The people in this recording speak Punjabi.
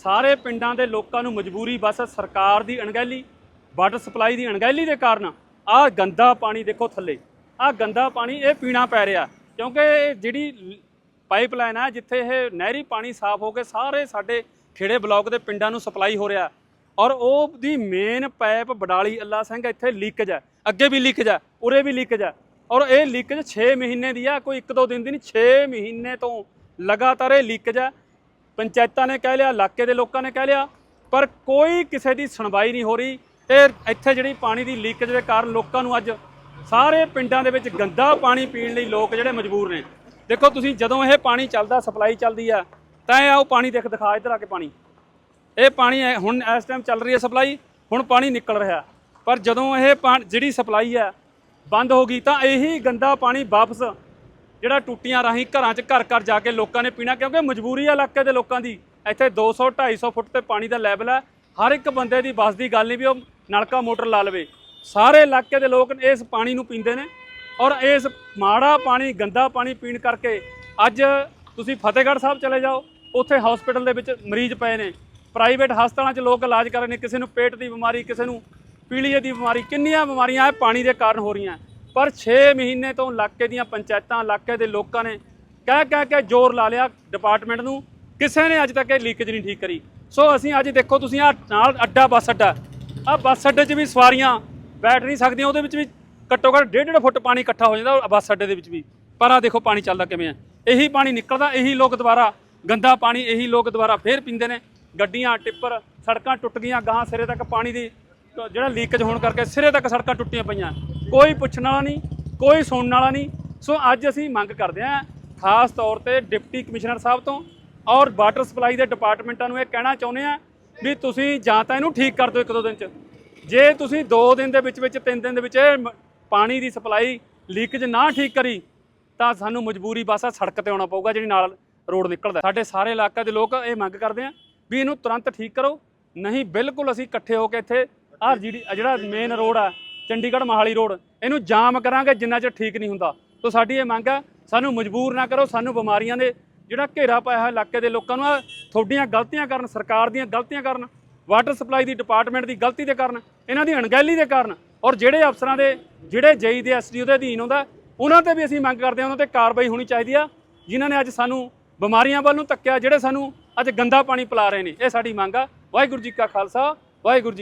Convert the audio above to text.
ਸਾਰੇ ਪਿੰਡਾਂ ਦੇ ਲੋਕਾਂ ਨੂੰ ਮਜਬੂਰੀ ਬਸ ਸਰਕਾਰ ਦੀ ਅਣਗਹਿਲੀ ਵਾਟਰ ਸਪਲਾਈ ਦੀ ਅਣਗਹਿਲੀ ਦੇ ਕਾਰਨ ਆਹ ਗੰਦਾ ਪਾਣੀ ਦੇਖੋ ਥੱਲੇ ਆਹ ਗੰਦਾ ਪਾਣੀ ਇਹ ਪੀਣਾ ਪੈ ਰਿਹਾ, ਕਿਉਂਕਿ ਜਿਹੜੀ ਪਾਈਪਲਾਈਨ ਆ, ਜਿੱਥੇ ਇਹ ਨਹਿਰੀ ਪਾਣੀ ਸਾਫ਼ ਹੋ ਕੇ ਸਾਰੇ ਸਾਡੇ ਖੇੜੇ ਬਲਾਕ ਦੇ ਪਿੰਡਾਂ ਨੂੰ ਸਪਲਾਈ ਹੋ ਰਿਹਾ ਔਰ ਉਹ ਦੀ ਮੇਨ ਪਾਈਪ ਬਡਾਲੀ ਅੱਲਾ ਸਿੰਘ ਇੱਥੇ ਲੀਕੇਜ ਹੈ ਅੱਗੇ ਵੀ ਲੀਕੇਜ ਹੈ ਉਰੇ ਵੀ ਲੀਕੇਜ ਹੈ ਔਰ ਇਹ ਲੀਕੇਜ 6 ਮਹੀਨੇ ਦੀ ਆ, ਕੋਈ ਇੱਕ ਦੋ ਦਿਨ ਦੀ ਨਹੀਂ 6 ਮਹੀਨੇ ਤੋਂ ਲਗਾਤਾਰ ਇਹ ਲੀਕੇਜ ਹੈ ਪੰਚਾਇਤਾਂ ਨੇ ਕਹਿ ਲਿਆ, ਇਲਾਕੇ ਦੇ ਲੋਕਾਂ ਨੇ ਕਹਿ ਲਿਆ, ਪਰ ਕੋਈ ਕਿਸੇ ਦੀ ਸੁਣਵਾਈ ਨਹੀਂ ਹੋ ਰਹੀ ਤੇ ਇੱਥੇ ਜਿਹੜੀ ਪਾਣੀ ਦੀ ਲੀਕੇਜ ਦੇ ਕਾਰਨ ਲੋਕਾਂ ਨੂੰ ਅੱਜ ਸਾਰੇ ਪਿੰਡਾਂ ਦੇ ਵਿੱਚ ਗੰਦਾ ਪਾਣੀ ਪੀਣ ਲਈ ਲੋਕ ਜਿਹੜੇ ਮਜਬੂਰ ਨੇ। ਦੇਖੋ ਤੁਸੀਂ ਜਦੋਂ ਇਹ ਪਾਣੀ ਚੱਲਦਾ, ਸਪਲਾਈ ਚੱਲਦੀ ਆ, ਤਾਂ ਇਹ ਆਓ ਪਾਣੀ ਦੇਖ, ਦਿਖਾ ਇੱਧਰ ਆ ਕੇ ਪਾਣੀ। ਇਹ ਪਾਣੀ ਹੁਣ ਇਸ ਟਾਈਮ ਚੱਲ ਰਹੀ ਹੈ ਸਪਲਾਈ, ਹੁਣ ਪਾਣੀ ਨਿਕਲ ਰਿਹਾ। ਪਰ ਜਦੋਂ ਇਹ ਪਾ- ਜਿਹੜੀ ਸਪਲਾਈ ਹੈ ਬੰਦ ਹੋ ਗਈ ਤਾਂ ਇਹੀ ਗੰਦਾ ਪਾਣੀ ਵਾਪਸ ਜਿਹੜਾ ਟੂਟੀਆਂ ਰਾਹੀਂ ਘਰਾਂ 'ਚ ਘਰ ਘਰ ਜਾ ਕੇ ਲੋਕਾਂ ਨੇ ਪੀਣਾ, ਕਿਉਂਕਿ ਮਜਬੂਰੀ ਹੈ ਇਲਾਕੇ ਦੇ ਲੋਕਾਂ ਦੀ। ਇੱਥੇ 200 250 ਫੁੱਟ ਤੇ ਪਾਣੀ ਦਾ ਲੈਵਲ ਹੈ ਹਰ ਇੱਕ ਬੰਦੇ ਦੀ ਬਸ ਦੀ ਗੱਲ ਨਹੀਂ ਵੀ ਉਹ ਨਲਕਾ ਮੋਟਰ ਲਾ ਲਵੇ। ਸਾਰੇ ਇਲਾਕੇ ਦੇ ਲੋਕ ਇਸ ਪਾਣੀ ਨੂੰ ਪੀਂਦੇ ਨੇ ਔਰ ਇਸ ਮਾੜਾ ਪਾਣੀ, ਗੰਦਾ ਪਾਣੀ ਪੀਣ ਕਰਕੇ ਅੱਜ ਤੁਸੀਂ ਫਤਿਹਗੜ੍ਹ ਸਾਹਿਬ ਚਲੇ ਜਾਓ, ਉੱਥੇ ਹਸਪੀਟਲ ਦੇ ਵਿੱਚ ਮਰੀਜ਼ ਪਏ ਨੇ। ਪ੍ਰਾਈਵੇਟ ਹਸਪਤਾਲਾਂ 'ਚ ਲੋਕ ਇਲਾਜ ਕਰ ਰਹੇ ਨੇ। ਕਿਸੇ ਨੂੰ ਪੇਟ ਦੀ ਬਿਮਾਰੀ, ਕਿਸੇ ਨੂੰ ਪੀਲੀਏ ਦੀ ਬਿਮਾਰੀ, ਕਿੰਨੀਆਂ ਬਿਮਾਰੀਆਂ ਇਹ ਪਾਣੀ ਦੇ ਕਾਰਨ ਹੋ ਰਹੀਆਂ। ਪਰ 6 ਮਹੀਨੇ ਤੋਂ ਇਲਾਕੇ ਦੀਆਂ ਪੰਚਾਇਤਾਂ, ਇਲਾਕੇ ਦੇ ਲੋਕਾਂ ਨੇ ਕਹਿ ਕਹਿ ਕੇ ਜ਼ੋਰ ਲਾ ਲਿਆ ਡਿਪਾਰਟਮੈਂਟ ਨੂੰ। ਕਿਸੇ ਨੇ ਅੱਜ ਤੱਕ ਇਹ ਲੀਕੇਜ ਨਹੀਂ ਠੀਕ ਕਰੀ। ਸੋ ਅਸੀਂ ਅੱਜ ਦੇਖੋ, ਤੁਸੀਂ ਆ ਨਾਲ ਅੱਡਾ ਬੱਸ ਅੱਡਾ। ਆ ਬੱਸ ਅੱਡੇ 'ਚ ਵੀ ਸਵਾਰੀਆਂ ਬੈਠ ਨਹੀਂ ਸਕਦੀਆਂ, ਉਹਦੇ ਵਿੱਚ ਵੀ ਘੱਟੋ ਘੱਟ ਡੇਢ ਡੇਢ ਫੁੱਟ ਪਾਣੀ ਇਕੱਠਾ ਹੋ ਜਾਂਦਾ ਬੱਸ ਅੱਡੇ ਦੇ ਵਿੱਚ ਵੀ। ਪਰ ਆ ਦੇਖੋ, ਪਾਣੀ ਚੱਲਦਾ ਕਿਵੇਂ ਆ। ਇਹੀ ਪਾਣੀ ਨਿਕਲਦਾ, ਇਹੀ ਲੋਕ ਦੁਬਾਰਾ ਗੰਦਾ ਪਾਣੀ, ਇਹੀ ਲੋਕ ਦੁਬਾਰਾ ਫੇਰ ਪੀਂਦੇ ਨੇ। ਗੱਡੀਆਂ, ਟਿੱਪਰ, ਸੜਕਾਂ ਟੁੱਟ ਗਈਆਂ, ਗਾਹਾਂ ਸਿਰੇ ਤੱਕ ਪਾਣੀ ਦੀ ਜਿਹੜਾ ਲੀਕੇਜ ਹੋਣ ਕਰਕੇ ਸਿਰੇ ਤੱਕ ਸੜਕਾਂ ਟੁੱਟੀਆਂ ਪਈਆਂ। ਕੋਈ ਪੁੱਛਣ ਵਾਲਾ ਨਹੀਂ, ਕੋਈ ਸੁਣਨ ਵਾਲਾ ਨਹੀਂ। ਸੋ ਅੱਜ ਅਸੀਂ ਮੰਗ ਕਰਦੇ ਹਾਂ ਖਾਸ ਤੌਰ ਤੇ ਡਿਪਟੀ ਕਮਿਸ਼ਨਰ ਸਾਹਿਬ ਤੋਂ ਔਰ ਵਾਟਰ ਸਪਲਾਈ ਦੇ ਡਿਪਾਰਟਮੈਂਟਾਂ ਨੂੰ ਇਹ ਕਹਿਣਾ ਚਾਹੁੰਦੇ ਆ ਵੀ ਤੁਸੀਂ ਜਾਂ ਤਾਂ ਇਹਨੂੰ ਠੀਕ ਕਰ ਦਿਓ ਇੱਕ ਦੋ ਦਿਨ ਚ। ਜੇ ਤੁਸੀਂ 2 ਦਿਨ ਦੇ ਵਿੱਚ ਵਿੱਚ 3 ਦਿਨ ਦੇ ਵਿੱਚ ਇਹ ਮ- ਪਾਣੀ ਦੀ ਸਪਲਾਈ ਲੀਕੇਜ ਨਾ ਠੀਕ ਕਰੀ, ਤਾਂ ਸਾਨੂੰ ਮਜਬੂਰੀ ਬਸ ਆ ਸੜਕ ਤੇ ਆਉਣਾ ਪਊਗਾ ਜਿਹੜੀ ਨਾਲ ਰੋਡ ਨਿਕਲਦਾ। ਸਾਡੇ ਸਾਰੇ ਇਲਾਕੇ ਦੇ ਲੋਕ ਇਹ ਮੰਗ ਕਰਦੇ ਆ ਵੀ ਇਹਨੂੰ ਤੁਰੰਤ ਠੀਕ ਕਰੋ। ਨਹੀਂ, ਬਿਲਕੁਲ ਅਸੀਂ ਇਕੱਠੇ ਹੋ ਕੇ ਇੱਥੇ ਆਹ ਜਿਹੜੀ ਜਿਹੜਾ ਮੇਨ ਰੋਡ ਆ ਚੰਡੀਗੜ੍ਹ ਮਹਾਲੀ ਰੋਡ। ਇਹਨੂੰ ਜਾਮ ਕਰਾਂਗੇ ਜਿੰਨਾ ਚਿਰ ਠੀਕ ਨਹੀਂ ਹੁੰਦਾ। ਸੋ ਸਾਡੀ ਇਹ ਮੰਗ ਆ ਸਾਨੂੰ ਮਜਬੂਰ ਨਾ ਕਰੋ, ਸਾਨੂੰ ਬਿਮਾਰੀਆਂ ਦੇ ਜਿਹੜਾ ਘੇਰਾ ਪਾਇਆ ਹੋਇਆ ਇਲਾਕੇ ਦੇ ਲੋਕਾਂ ਨੂੰ ਆਹ ਤੁਹਾਡੀਆਂ ਗਲਤੀਆਂ ਕਾਰਨ, ਸਰਕਾਰ ਦੀਆਂ ਗਲਤੀਆਂ ਕਾਰਨ, ਵਾਟਰ ਸਪਲਾਈ ਦੀ ਡਿਪਾਰਟਮੈਂਟ ਦੀ ਗਲਤੀ ਦੇ ਕਾਰਨ, ਇਹਨਾਂ ਦੀ ਅਣਗਹਿਲੀ ਦੇ ਕਾਰਨ, ਔਰ ਜਿਹੜੇ ਅਫਸਰਾਂ ਦੇ, ਜਿਹੜੇ ਜਈ ਦੇ ਐਸਡੀਓ ਦੇ ਅਧੀਨ ਹੁੰਦਾ, ਉਹਨਾਂ ਤੇ ਵੀ ਅਸੀਂ ਮੰਗ ਕਰਦੇ ਹਾਂ, ਉਹਨਾਂ ਤੇ ਕਾਰਵਾਈ ਹੋਣੀ ਚਾਹੀਦੀ ਆ, ਜਿਨ੍ਹਾਂ ਨੇ ਅੱਜ ਸਾਨੂੰ ਬਿਮਾਰੀਆਂ ਵੱਲ ਨੂੰ ਧੱਕਿਆ, ਜਿਹੜੇ ਸਾਨੂੰ ਅੱਜ ਗੰਦਾ ਪਾਣੀ ਪਿਲਾ ਰਹੇ ਨੇ। ਇਹ ਸਾਡੀ ਮੰਗ ਆ। ਵਾਹਿਗੁਰੂ ਜੀ ਕਾ ਖਾਲਸਾ, ਵਾਹਿਗੁਰੂ ਜੀ